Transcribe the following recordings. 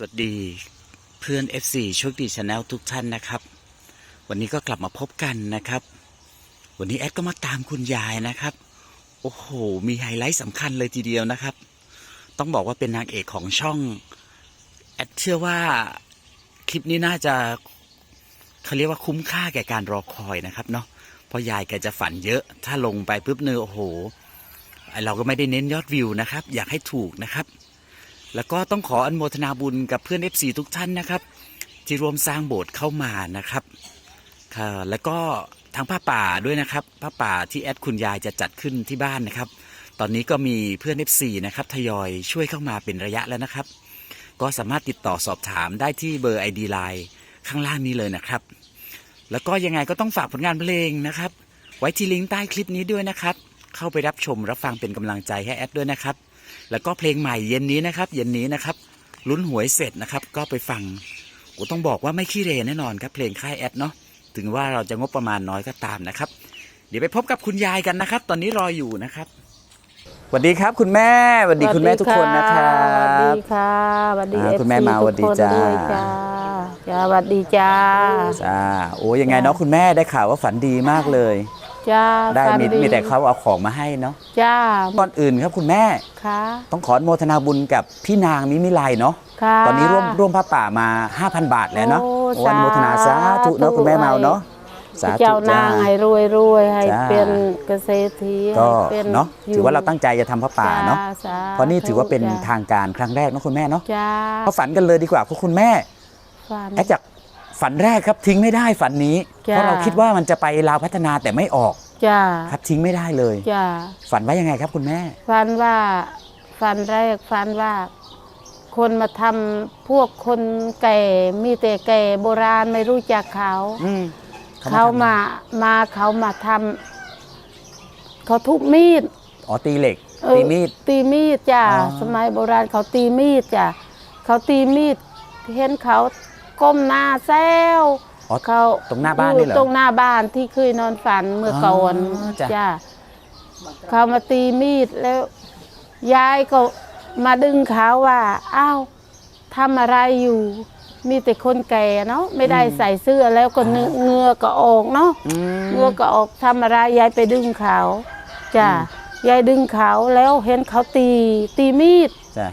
สวัสดีเพื่อน FC โชคดีชาแนลทุกท่านนะครับ วันนี้ก็กลับมาพบกันนะครับ วันนี้แอดก็มาตามคุณยายนะครับ โอ้โห มีไฮไลท์สำคัญเลยทีเดียวนะครับ ต้องบอกว่าเป็นนางเอกของช่อง แอดเชื่อว่าคลิปนี้น่าจะเขาเรียกว่าคุ้มค่าแก่การรอคอยนะครับเนาะเพราะยายแกจะฝันเยอะ ถ้าลงไปปุ๊บเนอโอ้โห เราก็ไม่ได้เน้นยอดวิวนะครับ อยากให้ถูกนะครับ แล้วก็ต้องขออนุโมทนาบุญกับเพื่อน FC ทุกท่านนะครับ ที่ร่วมสร้างโบสถ์เข้ามานะครับค่ะแล้วก็ทางผ้าป่าด้วยนะครับผ้าป่าที่แอดคุณยายจะจัดขึ้นที่บ้านนะครับ ตอนนี้ก็มีเพื่อน FC นะครับทยอยช่วยเข้ามาเป็นระยะแล้วนะครับ ก็สามารถติดต่อสอบถามได้ที่เบอร์ ID Line ข้างล่างนี้เลยนะครับ แล้วก็ยังไงก็ต้องฝากผลงานเพลงนะครับ ไว้ที่ลิงก์ใต้คลิปนี้ด้วยนะครับ เข้าไปรับชมรับฟังเป็นกำลังใจให้แอดด้วยนะครับ แล้วก็เพลงใหม่เย็นนี้นะครับเย็นนี้นะครับลุ้นหวยเสร็จนะครับ ก็ไปฟังกูต้องบอกว่าไม่ขี้เหรแน่นอนครับเพลงค่ายแอดเนาะถึงว่าเราจะงบประมาณน้อยก็ตามนะครับ เดี๋ยวไปพบกับคุณยายกันนะครับ ตอนนี้รออยู่นะครับสวัสดีครับคุณแม่สวัสดีคุณแม่ทุกคนนะครัสวัสบดีค่ะสวัสดีอ่าเอฟคุณแม่ซีมาทุสวักสดีคนจ้าด้วยจ้าจ้าสวัสดีจ้าจ้าโอ้ยังไงเนาะคุณแม่ได้ข่าวว่าฝันดีมากเลย จ้าได้ฝันมีมีแต่เขาเอาของมาให้เนาะจ้าก่อนอื่นครับคุณแม่ค่ะต้องขออนุโมทนาบุญกับพี่นางมิมิไลเนาะค่ะตอนนี้ร่วมร่วมพระป่ามา 5,000 บาทแล้วเนาะโอ้โอ้อนุโมทนาสาธุเนาะสาธุคุณแม่เมาเนาะสาธุเจ้านางให้รวยรวยให้จ้าเป็นเกษตรทีก็ให้เป็นเนาะยู่ถือว่าเราตั้งใจจะทำพระป่าเนาะจ้สเพราะนี่ถือว่าเป็นจ้ทางการครั้งแรกเนาะคุณแม่เนาะจ้าเขาฝันกันเลยดีกว่าเพราะคุณแม่ฝันแอดจาก ฝันแรกครับทิ้งไม่ได้ฝันนี้ จ้าเพราะเราคิดว่ามันจะไปลาวพัฒนาแต่ไม่ออกจ้าครับทิ้งไม่ได้เลย จ้าฝันว่ายังไงครับคุณแม่ ฝันว่าฝันแรกฝันว่า คนมาทำพวกคนแก่มีแต่แก่โบราณไม่รู้จักเขา อืมเขามามาเขามาทำเขาทุบมีดอ๋อตีเหล็ก เออตีมีด ตีมีดจ้ะอ๋อ สมัยโบราณเขาตีมีดจ้ะเขาตีมีดเห็นเขา ก้มหน้าแซวอ๋อเขาตรงหน้าบ้านนี่เหรอตรงหน้าบ้านที่เคยนอนฝันเมื่อก่อนอ๋อจ้ะ จ้ะเขามาตีมีดแล้ว ยายก็มาดึงเขาว่าอ้าวทำอะไรอยู่ มีแต่คนแก่เนาะไม่ได้ใส่เสื้อแล้วก็เนื้อเหงือก็ออกเนาะ อืม เงือก็ออกทำอะไรยายไปดึงเขาจ้ะยายดึงเขาแล้วเห็นเขาตีตีมีด จ้ะ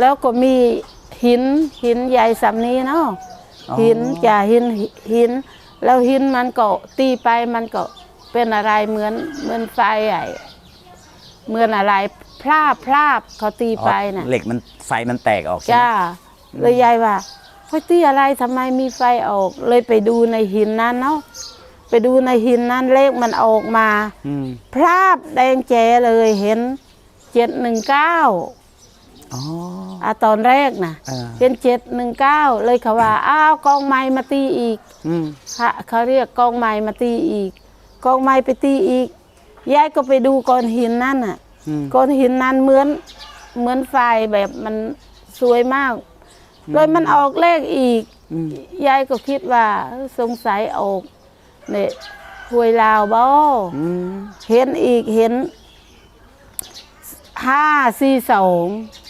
แล้วก็มีหินหินใหญ่สำนี้เนาะอ๋อ หินจ้ะหินหิน แล้วหินมันก็ตีไปมันก็เป็นอะไรเหมือนเหมือนไฟใหญ่เหมือนอะไรพลาบพลาบเขาตีไปน่ะเหล็กมันไฟมันแตกออกใช่ไหมจ้าเลยยายว่าเฮ้ยตีอะไรทำไมมีไฟออก เลยไปดูในหินนั้นเนาะไปดูในหินนั้นเลขมันออกมาอืมพลาบแดงแจเลยเห็นเจ็ดหนึ่งเก้า อ๋ออะตอนแรกนะเออเป็นเจ็ดหนึ่งเก้าเลยเขาว่าอ้าวกองไม้มาตีอีกอืมค่ะเขาเรียกกองไม้มาตีอีก กองไม้ไปตีอีกยายก็ไปดูก้อนหินนั่นน่ะ อืมก้อนหินนั้นเหมือนเหมือนไฟแบบมันสวยมากเลยมันออกเลขอีก อืมยายก็คิดว่าเอ้อสงสัยออกเนี่ยหวยลาวบ่อืมเห็นอีกเห็นห้าสี่สองอ๋อ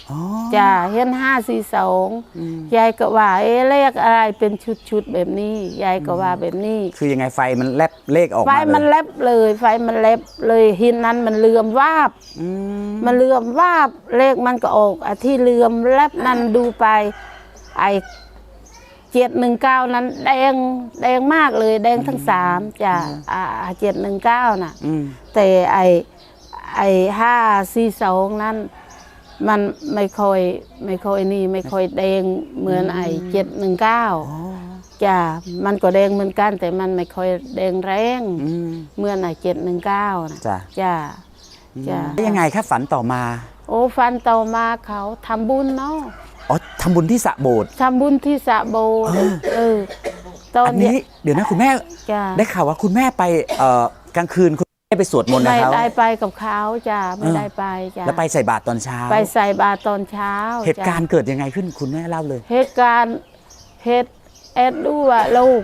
จ้ะเห็นห้าสี่สองอืมยายก็ว่าเอ๊ะเลขอะไรเป็นชุดๆแบบนี้ ยายก็ว่าแบบนี้ คือยังไงไฟมันแลบเลขออกไฟมาเลยมันแลบเลย ไฟมันแลบเลยหินนั้นมันเหลื่อมวาบอืมมันเหลื่อมวาบเลขมันก็ออกอะที่เหลื่อมแลบนั้นดูไป ไอเจ็ดหนึ่งเก้านั้นแดงแดงมากเลย แดงทั้งสามจ้ะอ่าเจ็ดหนึ่งเก้าน่ะอืมแต่ไอไอห้าสี่สองนั้น มันไม่ค่อยไม่ค่อยนี่ไม่ค่อยแดงเหมือนไอเจ็ดหนึ่งเก้าอ๋อจ้ะมันก็แดงเหมือนกัน แต่มันไม่ค่อยแดงแรงอืมเหมื่อนไอเจ็ดหนึ่งเก้านะจ้ะจ้ะจ้ะแล้วยังไงครับฝันต่อมา โอ้ฟันต่อมาเขาทำบุญเนาะอ๋อทำบุญที่สระโบสถ์ทำบุญที่สระโบสถ์เออเออตอนอันเนี้นี้ยเดี๋ยวนะคุณแม่จ้ะได้ข่าวว่าคุณแม่ไปเอ่อกลางคืนคุณแม่ ไปสวดมนต์นะไม่เขาได้ไปกับเขาจ้ะไม่เออได้ไปจ้ะแล้วไปใส่บาตรตอนเช้า ไปใส่บาตรตอนเช้าเหตุการจ้ะณ์เกิดยังไงขึ้นคุณแม่เล่าเลย เหตุการณ์เหตุแอดดูว่าลูก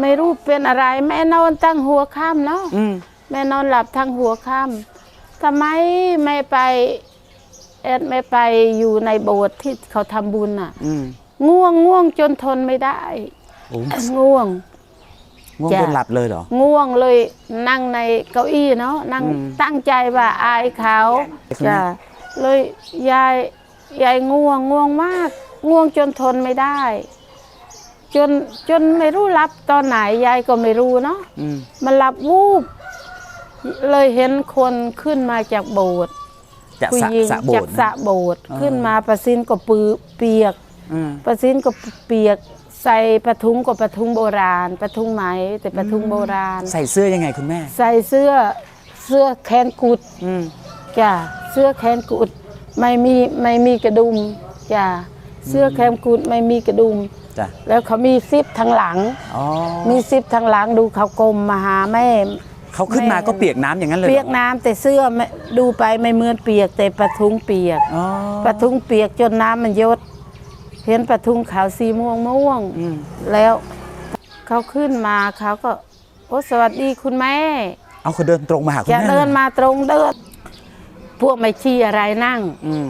ไม่รู้เป็นอะไร แม่นอนตั้งหัวค่ำเนาะอืมแม่นอนหลับทั้งหัวค่ำทำไมไม่ไปแอดไม่ไปอยู่ในโบสถ์ที่เขาทำบุญอะ อืมง่วงง่วงจนทนไม่ได้ โอ้ ง่วง ง่วงจ้ะจนหลับเลยเหรอ ง่วงเลยนั่งในเก้าอี้เนาะนั่งอืมตั้งใจว่าอายเขาคุณแม่จ้ะเลยยายยายง่วงง่วงมาก ง่วงจนทนไม่ได้ จนจนไม่รู้รับตอนไหนยายก็ไม่รู้เนาะอืมมันหลับวูบเลยเห็นคนขึ้นมาจากโบสถ์จะผู้สระหญิงสระโบจาสกถ์สระนะโบสถ์อ่าขึ้นมาประสินก็ปือเปียกอืมประสินก็เปียก ใส่ปะทุงก็ปะทุงโบราณปะทุงไหมแต่ปะทุงโบราณ ใส่เสื้อยังไงคุณแม่ ใส่เสื้อเสื้อแขนกุดอืมจ้ะเสื้อแขนกุดไม่มีไม่มีกระดุมจ้ะเสื้อแขนกุดไม่มีกระดุม จ้ะแล้วเขามีซิปทางหลัง อ๋อมีซิปทางหลังดูเขากลมมาหาแม่ เขาขึ้นมาแม่ก็เปียกน้ำอย่างนั้นเลยหรอเปียกน้ำแต่เสื้อไม่ดูไปไม่เหมือนเปียกแต่ปะทุงเปียก อ๋อ ปะทุงเปียกจนน้ำมันยด เห็นปะทุงขาวสีม่วงม่วงอืมแล้วเขาขึ้นมาเขาก็โอ้สวัสดีคุณแม่ เอาเขาเดินตรงมาหาคุณจะแม่เดินมาตรงเดิน พวกไม่ชี้อะไรนั่งอืม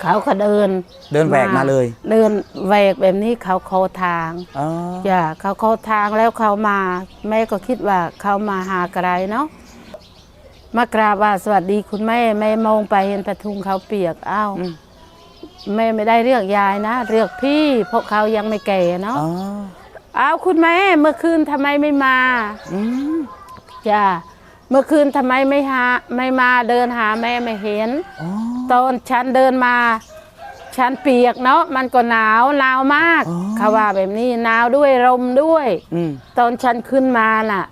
เขาก็เดิน เดินแหวกมาเลย เดินแหวกแบบนี้เขาเขาทางอ๋อจ้ะเขาเขาทางแล้วเขามา แม่ก็คิดว่าเขามาหาไกลเนาะมากราบว่าสวัสดีคุณแม่แม่มองไปเห็นปะทุงเขาเปียกอ้าวอืม แม่ไม่ได้เรียกยายนะ เรียกพี่เพราะเขายังไม่แก่เนาะอ๋ออ้าวคุณแม่เมื่อคืนทำไมไม่มาอืมจ้าเมื่อคืนทำไมไม่หาไม่มาเดินหาแม่ไม่เห็น อ๋อตอนฉันเดินมา ฉันเปียกเนาะมันก็หนาวหนาวมากอ๋อเขาว่าแบบนี้หนาวด้วยลมด้วย อืมตอนฉันขึ้นมาน่ะอืม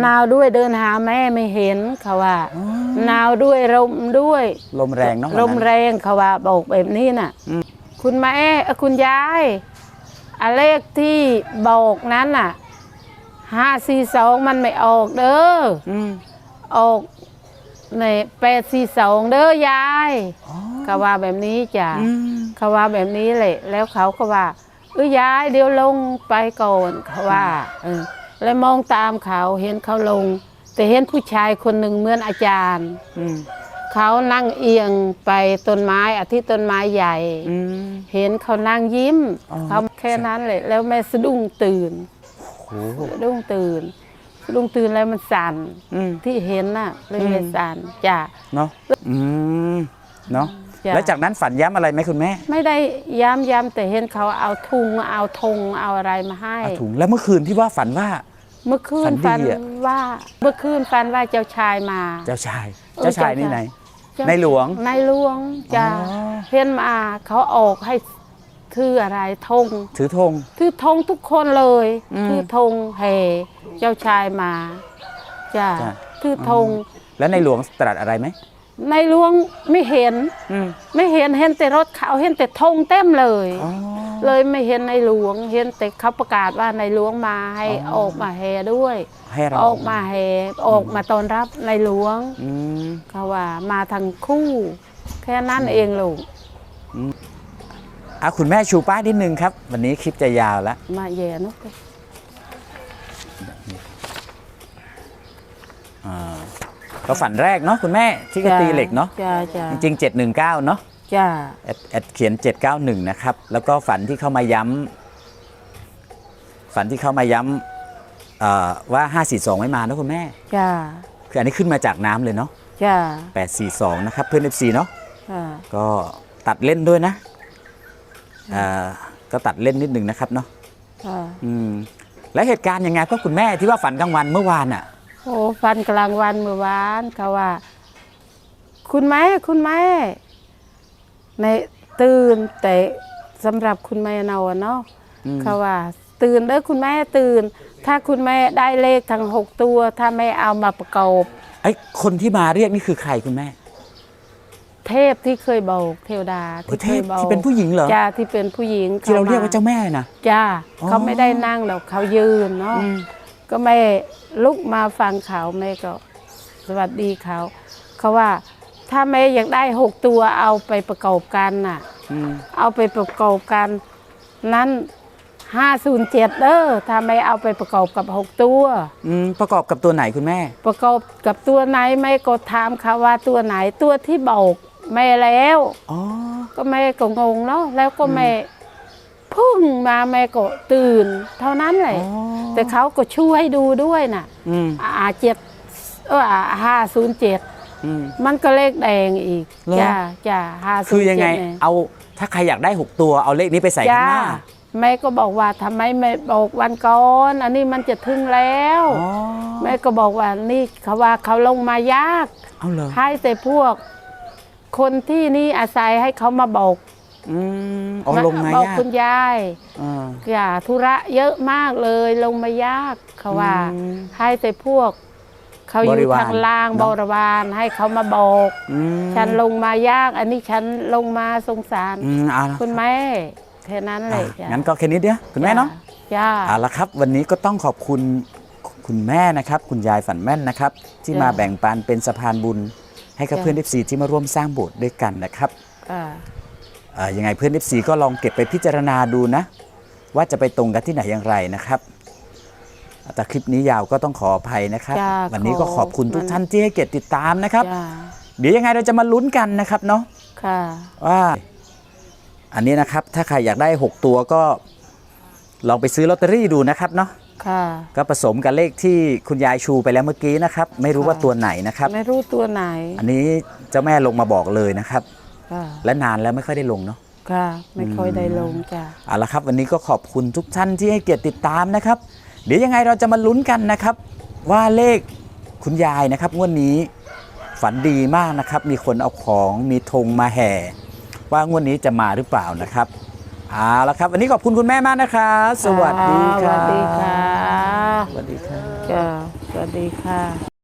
หนาวด้วยเดินหาแม่ไม่เห็นเขาว่าอ๋อหนาวด้วยลมด้วย ลมแรงเนาะลมวันนั้นแรงเขาว่าบอกแบบนี้น่ะอืมคุณแม่เอ่อคุณยายอะเลขที่บอกนั้นน่ะห้าสี่สองมันไม่ออกเด้ออืมออกในแปดสี่สองเด้อยายอ๋อเขาว่าแบบนี้จ้ะอืมเขาว่าแบบนี้แหละ แล้วเขาก็ว่าเอ้ยยายเดี๋ยวลงไปก่อนเขาว่าเออ แล้วมองตามเขาเห็นเขาลง แต่เห็นผู้ชายคนหนึ่งเหมือนอาจารย์อืม เขานั่งเอียงไปต้นไม้อาทิตย์ต้นไม้ใหญ่ อืม เห็นเขานั่งยิ้มอ๋อ เขาแค่นั้นเลยแล้วแม่สะดุ้งตื่นโอ้โหสะดุ้งตื่นสะดุ้งตื่นแล้วมันสั่นอืม ที่เห็นน่ะเลยอืมเลยสั่นจ้ะเนาะอืม เนาะ จ้ะ แล้วจากนั้นฝันย้ำอะไรไหมคุณแม่ไม่ได้ย้ำย้ำแต่เห็นเขาเอาทุงเอาธงเอาอะไรมาให้ เอาถุงแล้วเมื่อคืนที่ว่าฝันว่า เมื่อคืฝันนดีฝันอะ ว่าเมื่อคืนฝันว่าเจ้าชายมา เจ้าชายเออเจ้าชายนี่เจ้าชายไหน เจ้าในหลวง ในหลวงจ้ะอ๋อ เห็นมาเขาออกให้ถืออะไรธงถือธง ถือธงทุกคนเลยอืมถือธงแห่เจ้าชายมาจ้ะจ้ะ ถือธง แล้วในหลวงตรัสอะไรไหม ในหลวงไม่เห็นอืมไม่เห็นเห็นแต่รถเขาเห็นแต่ธงเต็มเลยอ๋อเลยไม่เห็นในหลวง เห็นแต่เขาประกาศว่าในหลวงมาให้อ๋อออกมาแห่ด้วยให้เราออกมาแห่ออกมาต้อนรับในหลวงอืมเขาว่ามาทั้งคู่ แค่นั้นเองลูกอะคุณแม่ชูป้ายนิดนึงครับ วันนี้คลิปจะยาวแล้วมาแย่นุก อ่า ก็ฝันแรกเนาะคุณแม่ที่กระตีเหล็กเนาะจ้าจ้าจริงๆ719เนาะจ้าแอดแอดเขียน 791 นะครับ แล้วก็ฝันที่เข้ามาย้ำฝันที่เข้ามาย้ำเอ่อว่า 542 ไม่มานะคุณแม่ จ้าคืออันนี้ขึ้นมาจากน้ำเลยเนาะจ้า842 นะครับ เพื่อน FC เนาะ จ้าก็ตัดเล่นด้วยนะอ่าก็ตัดเล่นนิดนึงนะครับเนาะจ้าอืมแล้วเหตุการณ์ยังไงก็คุณแม่ที่ว่าฝันกลางวันเมื่อวานอะ โอ้ฟันกลางวันเมื่อวานเขาว่า คุณแม่คุณแม่ในตื่นแต่สำหรับคุณแม่เนาอะเนาะอืมเขาว่า ตื่นเด้อคุณแม่ตื่น ถ้าคุณแม่ได้เลขทั้งหกตัว ถ้าไม่เอามาประกอบไอ้คนที่มาเรียกนี่คือใครคุณแม่ เทพที่เคยบอกเทวดาโอ้ที่เทเคพยบอกที่เป็นผู้หญิงเหรอจ้าที่เป็นผู้หญิงที่เราเรียกว่าขเจ้าแม่นะจ้าอ๋อเขาไม่ได้นั่งหรอกเขายืนเนาะอืม ก็แม่ลุกมาฟังเขาแม่ก็สวัสดีเขาเขาว่าถ้าแม่อยากได้หกตัวเอาไปประกอบกันน่ะอืมเอาไปประกอบกัน นั้นห้าศูนย์เจ็ดเด้อถ้าไม่เอาไปประกอบกับหกตัวอืมประกอบกับตัวไหนคุณแม่ ประกอบกับตัวไหนแม่ก็ถามเขาว่าตัวไหนตัวที่บอกแม่แล้วอ๋อก็แม่ก็งงเนาะแล้วก็แม่ พุ่งมาแม่ก็ตื่น เท่านั้นแหละแต่เขาก็ช่วยดูด้วยน่ะอาเจ็ดเออห้าศูนย์เจ็ดมันก็เลขแดงอีกจ้าจ้าห้าศูนย์คือยังไงเจ็ดเอาถ้าใครอยากได้หกตัวเอาเลขนี้ไปใส่ข้างหน้าแม่ก็บอกว่าทำไมไม่บอกวันก่อนอันนี้มันจะถึงแล้วแม่ก็บอกว่านี่เขาว่าเขาลงมายากเอาเหรอให้แต่พวก คนที่นี่อาศัยให้เขามาบอก อืมเอาลงมาบอกยากคุณยายอ่า อย่าธุระเยอะมากเลยลงมายากเขาว่า อืมให้แต่พวก เขาอบริยู่วารทางล่างเนบอะ ริวารให้เขามาบอก อืมฉันลงมายาก อันนี้ฉันลงมาสงสาร อืมเอาละคุณแม่แค่นั้นเลอะยจ้ะงั้นก็แค่นี้เดียวคุณแม่เนาะจ้าเอาละครับ วันนี้ก็ต้องขอบคุณคุณแม่นะครับ คุณยายฝันแม่นนะครับ ที่จ้ะมาแบ่งปันเป็นสะพานบุญ ให้กับจ้ะ เพื่อน FC ที่มาร่วมสร้างโบสถ์ด้วยกันนะครับ อ่าเอ่อ ยังไงเพื่อน FC ก็ลองเก็บไปพิจารณาดูนะ ว่าจะไปตรงกันที่ไหนอย่างไรนะครับแต่คลิปนี้ยาวก็ต้องขออภัยนะครับ จ้ะวันนี้ก็ขอบคุณขอทุกท่านที่ให้เกียรติติดตามนะครับ จ้าเดี๋ยวยังไงเราจะมาลุ้นกันนะครับเนาะ ค่ะ ว่าอันนี้นะครับถ้าใครอยากได้ 6 ตัวก็ลองไปซื้อลอตเตอรี่ดูนะครับเนาะค่ะ ก็ผสมกับเลขที่คุณยายชูไปแล้วเมื่อกี้นะครับ ไม่รู้ว่าค่ะตัวไหนนะครับ ไม่รู้ตัวไหน อันนี้เจ้าแม่ลงมาบอกเลยนะครับ ค่ะและนานแล้วไม่ค่อยได้ลงเนาะ ค่ะ ไม่ค่อยได้ลงจ้าเอาละครับ วันนี้ก็ขอบคุณทุกท่านที่ให้เกียรติติดตามนะครับ เดี๋ยวยังไงเราจะมาลุ้นกันนะครับ ว่าเลขคุณยายนะครับงวดนี้ฝันดีมากนะครับ มีคนเอาของมีธงมาแห่ ว่างวดนี้จะมาหรือเปล่านะครับเอาละครับ วันนี้ขอบคุณคุณแม่มากนะครับสวัสดีสครับวัสดีค่ะ สวัสดีครับจ้าสวัสดีค่ะ